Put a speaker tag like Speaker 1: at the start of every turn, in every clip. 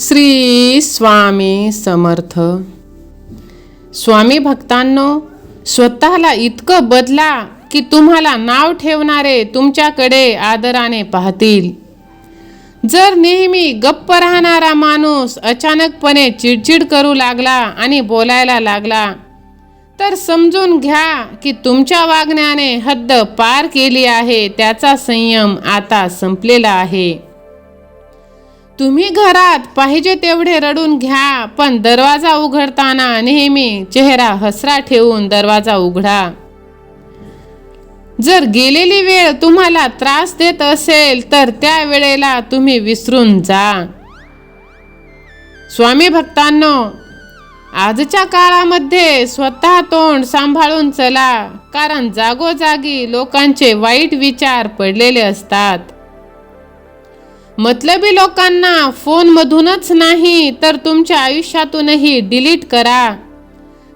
Speaker 1: श्री स्वामी समर्थ. स्वामी भक्तांनो स्वतःला इतकं बदला की तुम्हाला नाव ठेवणारे तुमच्याकडे आदराने पाहतील. जर नेहमी गप्प राहणारा माणूस अचानकपणे चिडचिड करू लागला आणि बोलायला लागला तर समजून घ्या की तुमच्या वागण्याने हद्द पार केली आहे त्याचा संयम आता संपलेला आहे. तुम्ही घरात पाहिजे तेवढे रडून घ्या पण दरवाजा उघडताना नेहमी चेहरा हसरा ठेवून दरवाजा उघडा. जर गेलेली वेळ तुम्हाला त्रास देत असेल तर त्या वेळेला तुम्ही विसरून जा. स्वामी भक्तांनो आजच्या काळामध्ये स्वतः तोंड सांभाळून चला कारण जागोजागी लोकांचे वाईट विचार पडलेले असतात. मतलबी लोकांना फोनमधूनच नाही तर तुमच्या आयुष्यातूनही डिलीट करा.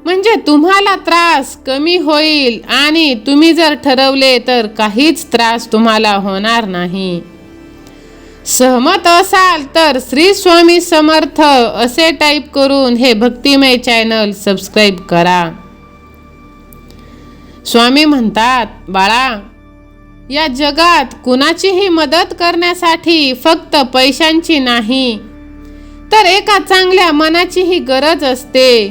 Speaker 1: म्हणजे तुम्हाला त्रास कमी होईल आणि तुम्ही जर ठरवले तर काहीच त्रास तुम्हाला होणार नाही. सहमत असाल तर श्री स्वामी समर्थ असे टाईप करून हे भक्तिमय चॅनल सबस्क्राईब करा. स्वामी म्हणतात बाळा या जगात कुणाचीही मदत करण्यासाठी फक्त पैशांची नाही तर एका चांगल्या मनाचीही गरज असते.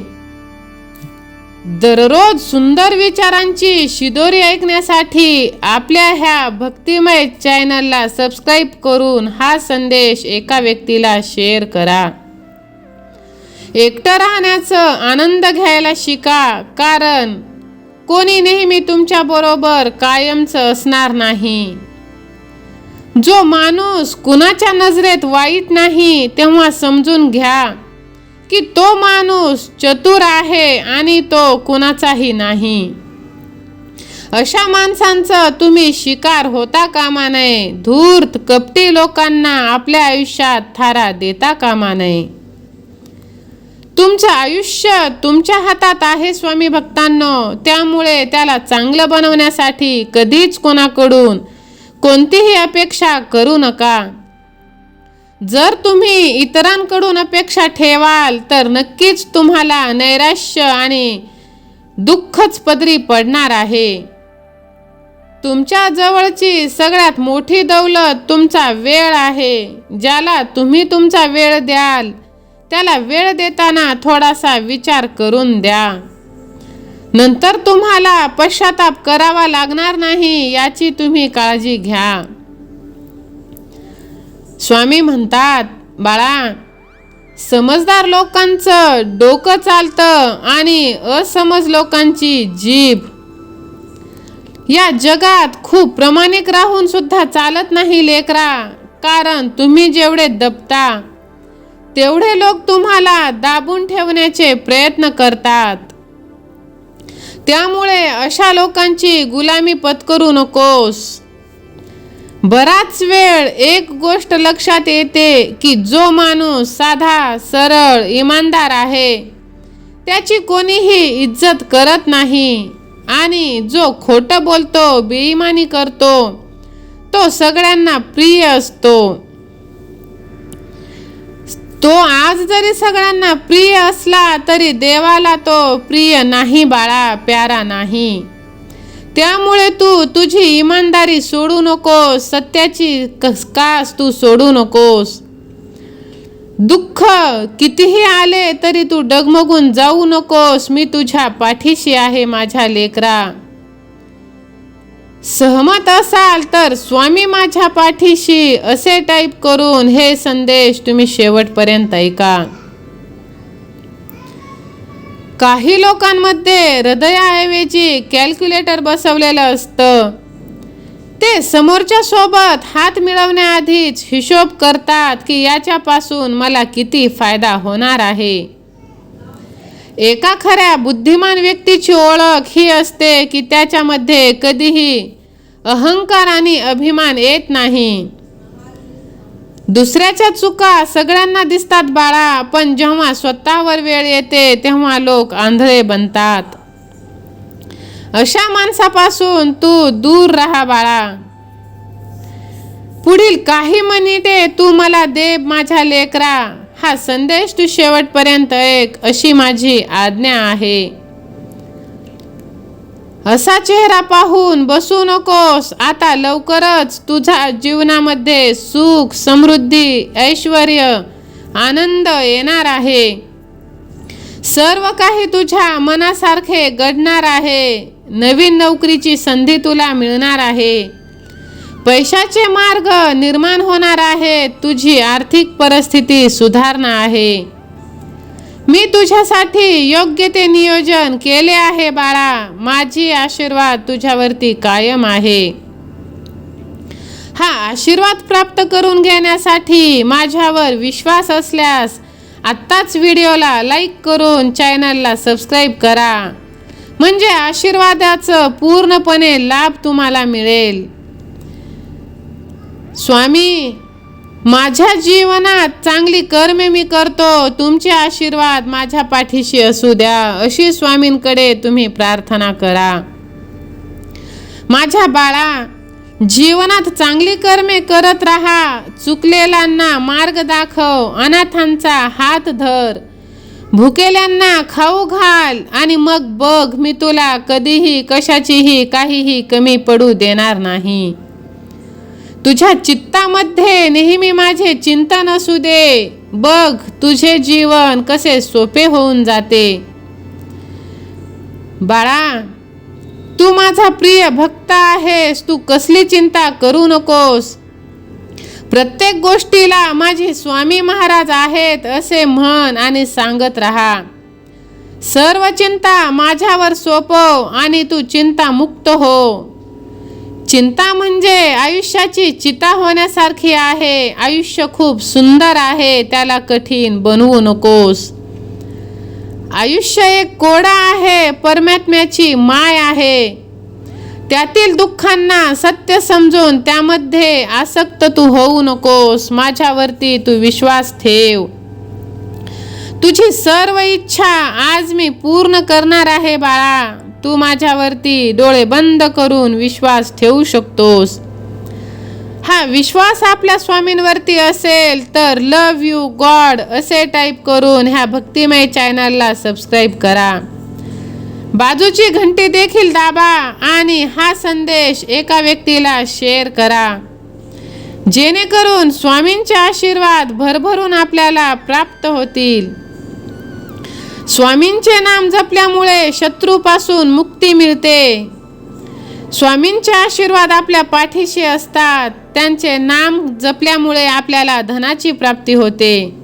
Speaker 1: दररोज सुंदर विचारांची शिदोरी ऐकण्यासाठी आपल्या ह्या भक्तिमय चॅनलला सबस्क्राईब करून हा संदेश एका व्यक्तीला शेअर करा. एकटं राहण्याचं आनंद घ्यायला शिका कारण कोणी नेहमी तुमच्या बरोबर कायमचं असणार नाही. जो माणूस कुणाच्या नजरेत वाईट नाही तेव्हा समजून घ्या की तो माणूस चतुर आहे आणि तो कुणाचाही नाही. अशा माणसांचं तुम्ही शिकार होता कामा नये धूर्त कपटी लोकांना आपल्या आयुष्यात थारा देता कामा नये. तुमचं आयुष्य तुमच्या हातात आहे स्वामी भक्तांनो. त्यामुळे त्याला चांगलं बनवण्यासाठी कधीच कोणाकडून कोणतीही अपेक्षा करू नका. जर तुम्ही इतरांकडून अपेक्षा ठेवाल तर नक्कीच तुम्हाला नैराश्य आणि दुःखच पदरी पडणार आहे. तुमच्या जवळची सगळ्यात मोठी दौलत तुमचा वेळ आहे ज्याला तुम्ही तुमचा वेळ द्याल. त्याला वेळ देताना थोडासा विचार करून द्या. नंतर तुम्हाला पश्चाताप करावा लागणार नाही याची तुम्ही काळजी घ्या. स्वामी म्हणतात बाळा समजदार लोकांचं डोकं चालतं आणि असमज लोकांची जीभ. या जगात खूप प्रमाणिक राहून सुद्धा चालत नाही लेकरा कारण तुम्ही जेवढे दबता तेवढे लोक तुम्हाला दाबून ठेवण्याचे प्रयत्न करतात. त्यामुळे अशा लोकांची गुलामी पत्करू नकोस. बराच वेळ एक गोष्ट लक्षात येते की जो माणूस साधा सरळ इमानदार आहे त्याची कोणीही इज्जत करत नाही आणि जो खोटं बोलतो बेईमानी करतो तो सगळ्यांना प्रिय असतो. तो आज जरी सगळ्यांना प्रिय असला तरी देवाला तो प्रिय नाही बाळा प्यारा नाही. त्यामुळे तू तुझी इमानदारी सोडू नकोस सत्याची कास तू सोडू नकोस. दुःख कितीही आले तरी तू डगमगून जाऊ नकोस मी तुझ्या पाठीशी आहे माझ्या लेकरा. सहमत असाल तर स्वामी माझ्या पाठीशी असे टाईप करून हे संदेश तुम्ही शेवटपर्यंत ऐका. काही लोकांमध्ये हृदयाऐवजी कॅल्क्युलेटर बसवलेलं असतं. ते समोरच्या सोबत हात मिळवण्याआधीच हिशोब करतात की याच्यापासून मला किती फायदा होणार आहे. एका खऱ्या बुद्धिमान व्यक्तीची ओळख ही असते की त्याच्यामध्ये कधीही अहंकार आणि अभिमान येत नाही. दुसऱ्याच्या चुका सगळ्यांना दिसतात बाळा पण जेव्हा स्वतःवर वेळ येते तेव्हा लोक आंधळे बनतात. अशा माणसापासून तू दूर राहा बाळा. पुढील काही मिनिटे तू मला दे माझ्या लेकरा. हा संदेश तू शेवटपर्यंत ऐक अशी माझी आज्ञा आहे. असा चेहरा पाहून बसू नकोस. आता लवकरच तुझ्या जीवनामध्ये सुख समृद्धी ऐश्वर आनंद येणार आहे. सर्व काही तुझ्या मनासारखे घडणार आहे. नवीन नोकरीची संधी तुला मिळणार आहे. पैशाचे मार्ग निर्माण होणार आहेत. तुझी आर्थिक परिस्थिती सुधारणा आहे. मी तुझ्यासाठी योग्य ते नियोजन केले आहे बाळा. माझी आशीर्वाद तुझ्यावरती कायम आहे. हा आशीर्वाद प्राप्त करून घेण्यासाठी माझ्यावर विश्वास असल्यास आत्ताच व्हिडिओला लाईक करून चॅनलला सबस्क्राईब करा. म्हणजे आशीर्वादाचं पूर्णपणे लाभ तुम्हाला मिळेल. स्वामी माझ्या जीवनात चांगली कर्मे मी करतो तुमचे आशीर्वाद माझ्या पाठीशी असू द्या अशी स्वामींकडे तुम्ही प्रार्थना करा. माझ्या बाळा जीवनात चांगली कर्मे करत राहा चुकलेल्यांना मार्ग दाखव अनाथांचा हात धर. भुकेल्यांना खाऊ घाल आणि मग बघ मी तुला कधीही कशाचीही काहीही कमी पडू देणार नाही. तुझ्या चित्तामध्ये नेहमी माझे चिंतन असू दे. बघ तुझे जीवन कसे सोपे होऊन जाते. बाळा तू माझा प्रिय भक्त आहेस. तू कसली चिंता करू नकोस. प्रत्येक गोष्टीला माझे स्वामी महाराज आहेत असे म्हण आणि सांगत राहा. सर्व चिंता माझ्यावर सोपव आणि तू चिंता मुक्त हो. चिंता म्हणजे आयुष्याची चिता होण्यासारखी आहे. आयुष्य खूप सुंदर आहे त्याला कठीण बनवू नकोस. आयुष्य एक कोडा आहे परमात्म्याची माय आहे. त्यातील दुःखांना सत्य समजून त्यामध्ये आसक्त तू होऊ नकोस माझ्यावरती तू विश्वास ठेव. तुझी सर्व इच्छा आज मी पूर्ण करणार आहे बाळा. तू माझ्यावरती डोळे बंद करून विश्वास ठेवू शकतोस. हा विश्वास आपल्या स्वामींवरती असेल तर लव यू गॉड असे टाईप करून ह्या भक्तिमय चॅनलला सबस्क्राईब करा. बाजूची घंटी देखील दाबा आणि हा संदेश एका व्यक्तीला शेअर करा. जेणेकरून स्वामींचे आशीर्वाद भरभरून आपल्याला प्राप्त होतील. स्वामींचे नाम जपल्यामुळे शत्रूपासून मुक्ती मिळते. स्वामींचे आशीर्वाद आपल्या पाठीशी असतात. त्यांचे नाम जपल्यामुळे आपल्याला धनाची प्राप्ती होते.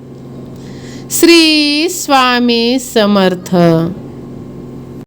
Speaker 1: श्री स्वामी समर्थ.